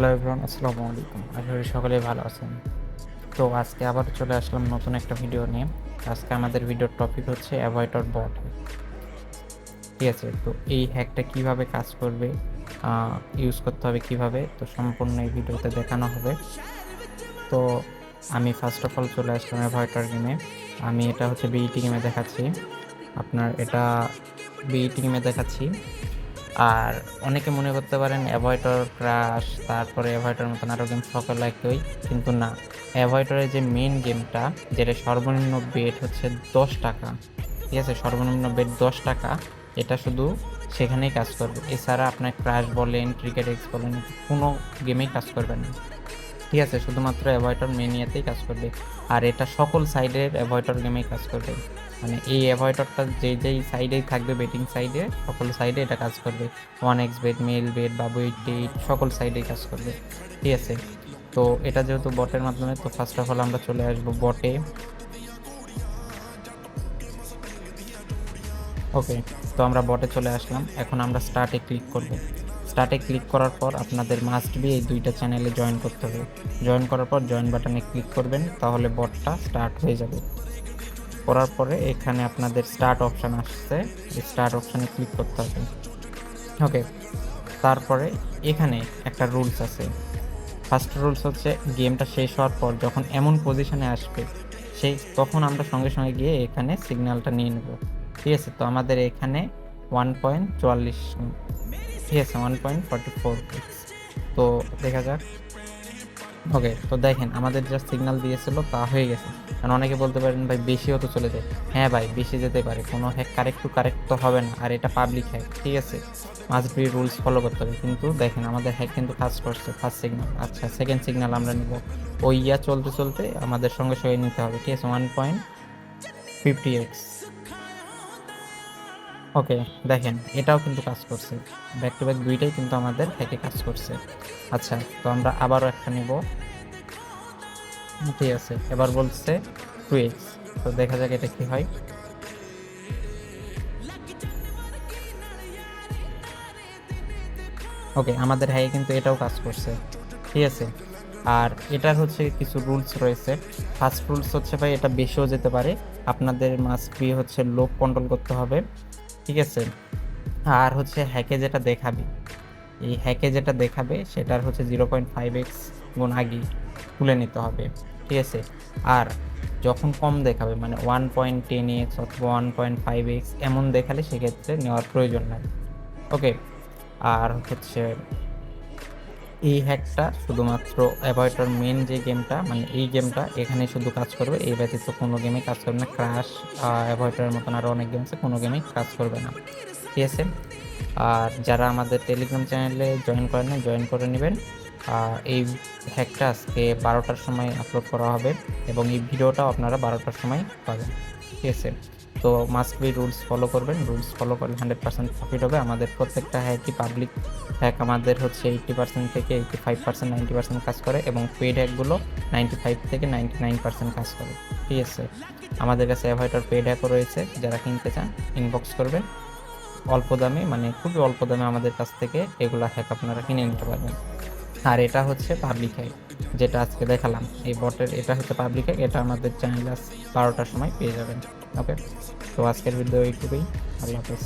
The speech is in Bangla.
হ্যালো এভরিওয়ান, আসসালামু আলাইকুম। আশা করি সকলেই ভালো আছেন। তো আজকে আবার চলে আসলাম নতুন একটা ভিডিও নিয়ে। আজকে আমাদের ভিডিওর টপিক হচ্ছে অ্যাভয়েডর বট ঠিক আছে, তো এই হ্যাকটা কীভাবে কাজ করবে ইউজ করতে হবে কীভাবে, তো সম্পূর্ণ এই ভিডিওতে দেখানো হবে। তো আমি ফার্স্ট অফ অল চলে আসলাম অ্যাভয়েডর গেমে আমি এটা হচ্ছে বিইটি গেমে দেখাচ্ছি। আপনার এটা বিইটি গেমে দেখাচ্ছি। আর অনেকে মনে করতে পারেন অ্যাভয়েটর ক্রাশ তারপরে অ্যাভয়েটর মতন আরও গেম সকল একই, কিন্তু না। অ্যাভয়েটরের যে মেন গেমটা যেটা সর্বনিম্ন বেট হচ্ছে দশ টাকা, ঠিক আছে? সর্বনিম্ন বেট দশ টাকা, এটা শুধু সেখানেই কাজ করবে। এছাড়া আপনার ক্রাশ বলেন ক্রিকেট এক্স বলেন, কোনো গেমেই কাজ করবে না। ঠিক আছে, শুধুমাত্র অ্যাভয়েটর মেনিয়াতেই কাজ করবে। আর এটা সকল সাইডের অ্যাভয়েটর গেমেই কাজ করবে। মানে এই অ্যাভয়েটরটা যে যেই সাইডেই থাকবে বেটিং সাইডে সকল সাইডে এটা কাজ করবে। One X bed mail bed বা এইট এইট সকল সাইডেই কাজ করবে। ঠিক আছে? তো এটা যেহেতু বটের মাধ্যমে, তো ফার্স্ট অফ অল আমরা চলে আসব বটে ওকে তো আমরা বটে চলে আসলাম। এখন আমরা স্টার্টে ক্লিক করব। স্টার্টে ক্লিক করার পর আপনাদের মাস্ট বি এই দুইটা চ্যানেলে জয়েন করতে হবে। জয়েন করার পর জয়েন বাটনে ক্লিক করবেন, তাহলে বটটা স্টার্ট হয়ে যাবে। করার পরে এখানে আপনাদের স্টার্ট অপশান আসছে স্টার্ট অপশানে ক্লিক করতে হবে। ওকে তারপরে এখানে একটা রুলস আছে। ফার্স্ট রুলস হচ্ছে গেমটা শেষ হওয়ার পর যখন এমন পজিশনে আসবে, সেই তখন আমরা সঙ্গে সঙ্গে গিয়ে এখানে সিগন্যালটা নিয়ে নেব। ঠিক আছে, তো আমাদের এখানে ওয়ান পয়েন্ট চুয়াল্লিশ ঠিক ওয়ান পয়েন্ট ফর্টি ফোর তো দেখা যাক। ওকে তো দেখেন, আমাদের যা সিগনাল দিয়েছিল তা হয়ে গেছে। কারণ অনেকে বলতে পারেন, ভাই, বেশিও তো চলে যায়। হ্যাঁ ভাই, বেশি যেতে পারে। কোনো হ্যাক কারেক্ট টু কারেক্ট তো হবে না। আর এটা পাবলিক হ্যাক ঠিক আছে? মাস্ট বি রুলস ফলো করতে হবে। কিন্তু দেখেন, আমাদের হ্যাক কিন্তু ফার্স্ট করছে ফার্স্ট সিগনাল আচ্ছা সেকেন্ড সিগনাল আমরা নিব। ওই ইয়া চলতে চলতে আমাদের সঙ্গে সঙ্গে নিতে হবে, ঠিক আছে? One point fifty X okay, দেখেন, এটাও কিন্তু কাজ করছে। ব্যাক টু ব্যাক দুইটাই কিন্তু আমাদের হ্যাকে কাজ করছে। আচ্ছা তো আমরা আবারও একটা নিব। ঠিক আছে, এবার বলছে টু এক্স তো দেখা যাক এটা কি হয়। ওকে, আমাদের হ্যাকে কিন্তু এটাও কাজ করছে। ঠিক আছে, আর এটার হচ্ছে কিছু রুলস রয়েছে। ফার্স্ট রুলস হচ্ছে ভাই, এটা বেশিও যেতে পারে। আপনাদের মাস্ট হচ্ছে লোক কন্ট্রোল করতে হবে। ঠিক আছে? আর হচ্ছে হ্যাকে যেটা দেখাবে, এই হ্যাকে যেটা দেখাবে সেটার হচ্ছে জিরো পয়েন্ট ফাইভ এক্স গুণ আগে তুলে নিতে হবে, ঠিক আছে? আর যখন কম দেখাবে মানে ওয়ান পয়েন্ট টেন এক্স অথবা ওয়ান পয়েন্ট ফাইভ এক্স এমন দেখালে সেক্ষেত্রে নেওয়ার প্রয়োজন নাই, ওকে? আর হচ্ছে এই হ্যাকটা শুধুমাত্র অ্যাভয়েটার মেন যে গেমটা মানে এই গেমটা এখানে শুধু কাজ করবে। এই ব্যতীত কোনো গেমে কাজ করবে না। ক্রাশ অ্যাভয়েডারের মতন আরও অনেক গেম আছে কোনো গেমেই কাজ করবে না। ঠিক আছে? আর যারা আমাদের টেলিগ্রাম চ্যানেলে জয়েন করেন না জয়েন করে নেবেন। এই হ্যাকটা আজকে বারোটার সময় আপলোড করা হবে এবং এই ভিডিওটাও আপনারা বারোটার সময় পাবেন। ঠিক আছে? তো মাস্ট বি রুলস ফলো করবেন। রুলস ফলো করলে হান্ড্রেড পার্সেন্ট প্রফিট হবে। আমাদের প্রত্যেকটা হ্যাকই পাবলিক হ্যাক আমাদের হচ্ছে এইটটি পার্সেন্ট থেকে eighty five percent ninety percent কাজ করে এবং পেড হ্যাকগুলো নাইনটি ফাইভ থেকে নাইনটি নাইন পার্সেন্ট কাজ করে। ঠিক আছে? আমাদের কাছে অ্যাভয়েটার পেড হ্যাকও রয়েছে। যারা কিনতে চান ইনবক্স করবেন। অল্প দামে মানে খুবই অল্প দামে আমাদের কাছ থেকে এগুলো হ্যাক আপনারা কিনে নিতে পারবেন। আর এটা হচ্ছে পাবলিক হ্যাক যেটা আজকে দেখালাম। এই বটের, এটা হচ্ছে পাবলিক হ্যাক এটা আমাদের চ্যানেলে বারোটার সময় পেয়ে যাবেন। ওকে তো আজকের ভিডিও এইটুকুই আল্লাহ হাফেজ।